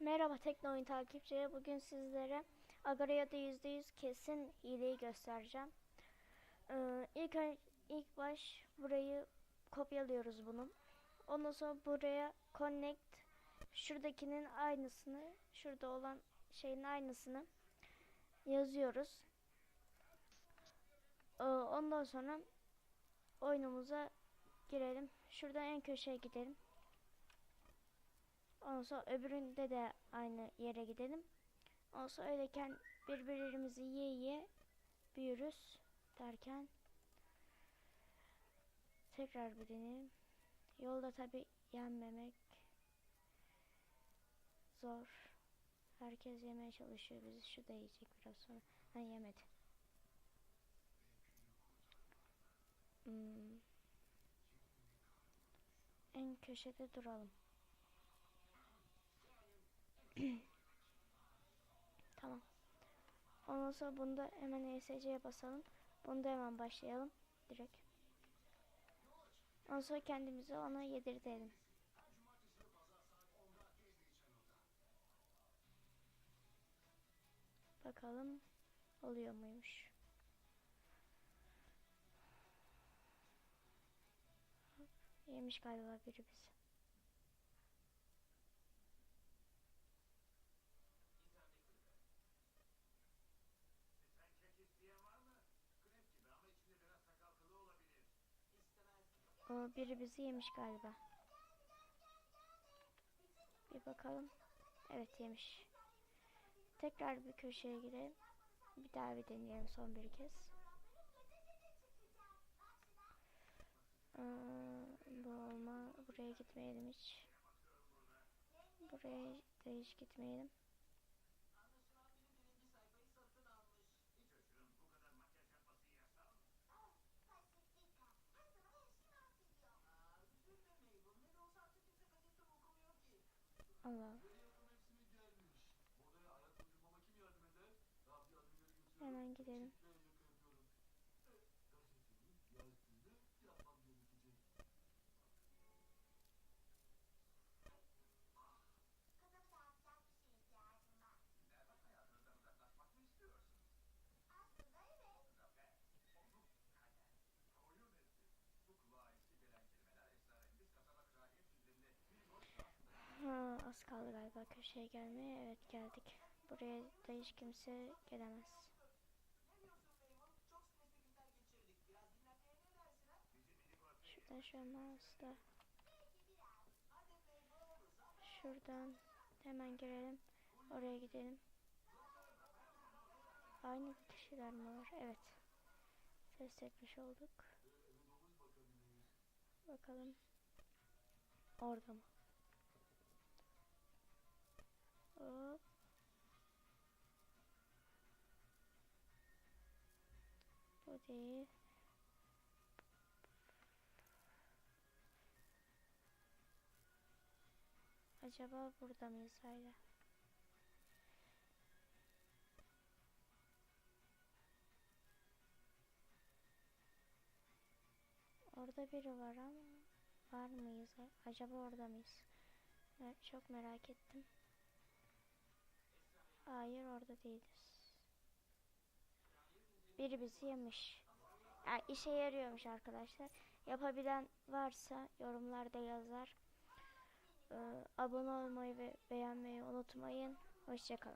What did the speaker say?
Merhaba Tekno Oyun takipçileri. Bugün sizlere Agaria'da %100 kesin hileyi göstereceğim. Ee, ilk, ilk baş burayı kopyalıyoruz bunun. Ondan sonra buraya connect şuradakinin aynısını, şurada olan şeyin aynısını yazıyoruz. Ee, ondan sonra oyunumuza girelim. Şuradan en köşeye gidelim. Ondan sonra öbüründe de aynı yere gidelim. Ondan sonra öyleyken birbirimizi yiye yiye büyürüz derken tekrar bir deneyelim. Yolda tabi yenmemek zor. Herkes yemeye çalışıyor. Bizi şu da yiyecek biraz sonra. Ha yemedi. En köşede duralım. Tamam. Ondan sonra bunda hemen ESC'ye basalım. Bunda hemen başlayalım. Direkt. Ondan sonra kendimizi ona yedirtelim. Bakalım oluyor muymuş. Yemiş galiba biri bizi. O biri bizi yemiş galiba. Bir bakalım. Evet yemiş. Tekrar bir köşeye gidelim. Bir daha bir deneyelim son bir kez. Ee, gitmeyelim hiç. Buraya da hiç gitmeyelim. Allah. Hemen gidelim. Ha, az kaldı galiba köşeye gelmeye. Evet geldik. Buraya da hiç kimse gelemez. Şuradan şöyle mouse'la Şuradan hemen girelim. Oraya gidelim. Aynı kişiler mi var? Evet. Test etmiş olduk. Bakalım. Orada mı? Değil. Acaba burada mıyız hala? Orada biri var ama var mıyız? Acaba orada mıyız? Çok merak ettim. Hayır orada değiliz. Biri bizi yemiş. Yani işe yarıyormuş arkadaşlar. Yapabilen varsa yorumlarda yazar. Ee, abone olmayı ve beğenmeyi unutmayın. Hoşçakalın.